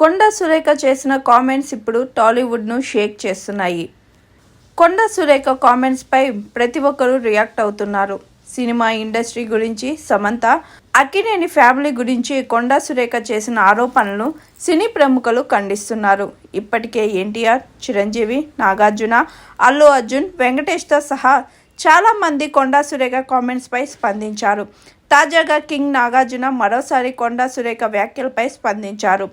కొండ సురేఖ చేసిన కామెంట్స్ ఇప్పుడు టాలీవుడ్ను షేక్ చేస్తున్నాయి. కొండ సురేఖ కామెంట్స్పై ప్రతి ఒక్కరూ రియాక్ట్ అవుతున్నారు. సినిమా ఇండస్ట్రీ గురించి సమంత అక్కినేని ఫ్యామిలీ గురించి కొండ సురేఖ చేసిన ఆరోపణలను సినీ ప్రముఖులు ఖండిస్తున్నారు. ఇప్పటికే ఎన్టీఆర్ చిరంజీవి నాగార్జున అల్లు అర్జున్ వెంకటేష్తో సహా చాలామంది కొండా సురేఖ కామెంట్స్పై స్పందించారు. తాజాగా కింగ్ నాగార్జున మరోసారి కొండా సురేఖ వ్యాఖ్యలపై స్పందించారు.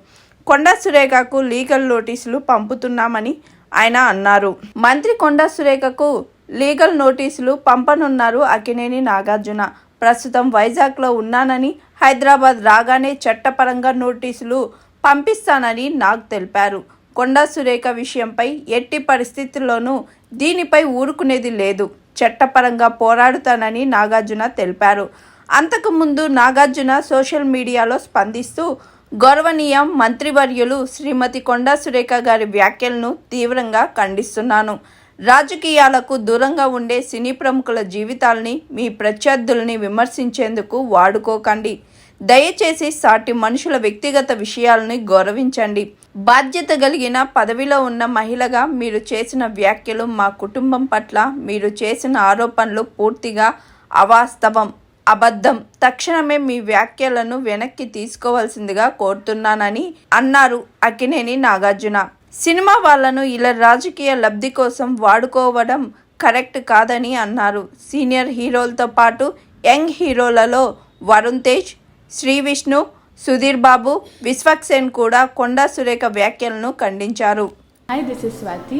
కొండా సురేఖకు లీగల్ నోటీసులు పంపుతున్నామని ఆయన అన్నారు. మంత్రి కొండా సురేఖకు లీగల్ నోటీసులు పంపనున్నారు అకినేని నాగార్జున. ప్రస్తుతం వైజాగ్లో ఉన్నానని హైదరాబాద్ రాగానే చట్టపరంగా నోటీసులు పంపిస్తానని నాగ్ తెలిపారు. కొండా సురేఖ విషయంపై ఎట్టి పరిస్థితుల్లోనూ దీనిపై ఊరుకునేది లేదు. చట్టపరంగా పోరాడుతానని నాగార్జున తెలిపారు. అంతకుముందు నాగార్జున సోషల్ మీడియాలో స్పందిస్తూ గౌరవనీయం మంత్రివర్యులు శ్రీమతి కొండా సురేఖ గారి వ్యాఖ్యలను తీవ్రంగా ఖండిస్తున్నాను. రాజకీయాలకు దూరంగా ఉండే సినీ ప్రముఖుల జీవితాల్ని మీ ప్రత్యర్థుల్ని విమర్శించేందుకు వాడుకోకండి. దయచేసి సాటి మనుషుల వ్యక్తిగత విషయాలని గౌరవించండి. బాధ్యత కలిగిన పదవిలో ఉన్న మహిళగా మీరు చేసిన వ్యాఖ్యలు మా కుటుంబం పట్ల మీరు చేసిన ఆరోపణలు పూర్తిగా అవాస్తవం. అబద్ధం. తక్షణమే మీ వ్యాఖ్యలను వెనక్కి తీసుకోవాల్సిందిగా కోరుతున్నానని అన్నారు అక్కినేని నాగార్జున. సినిమా వాళ్ళను ఇలా రాజకీయ లబ్ధి కోసం వాడుకోవడం కరెక్ట్ కాదని అన్నారు. సీనియర్ హీరోలతో పాటు యంగ్ హీరోలలో వరుణ్ తేజ్ శ్రీ విష్ణు సుధీర్ బాబు విశ్వక్సేన్ కూడా కొండా సురేఖ వ్యాఖ్యలను ఖండించారు. Hi this is Swathi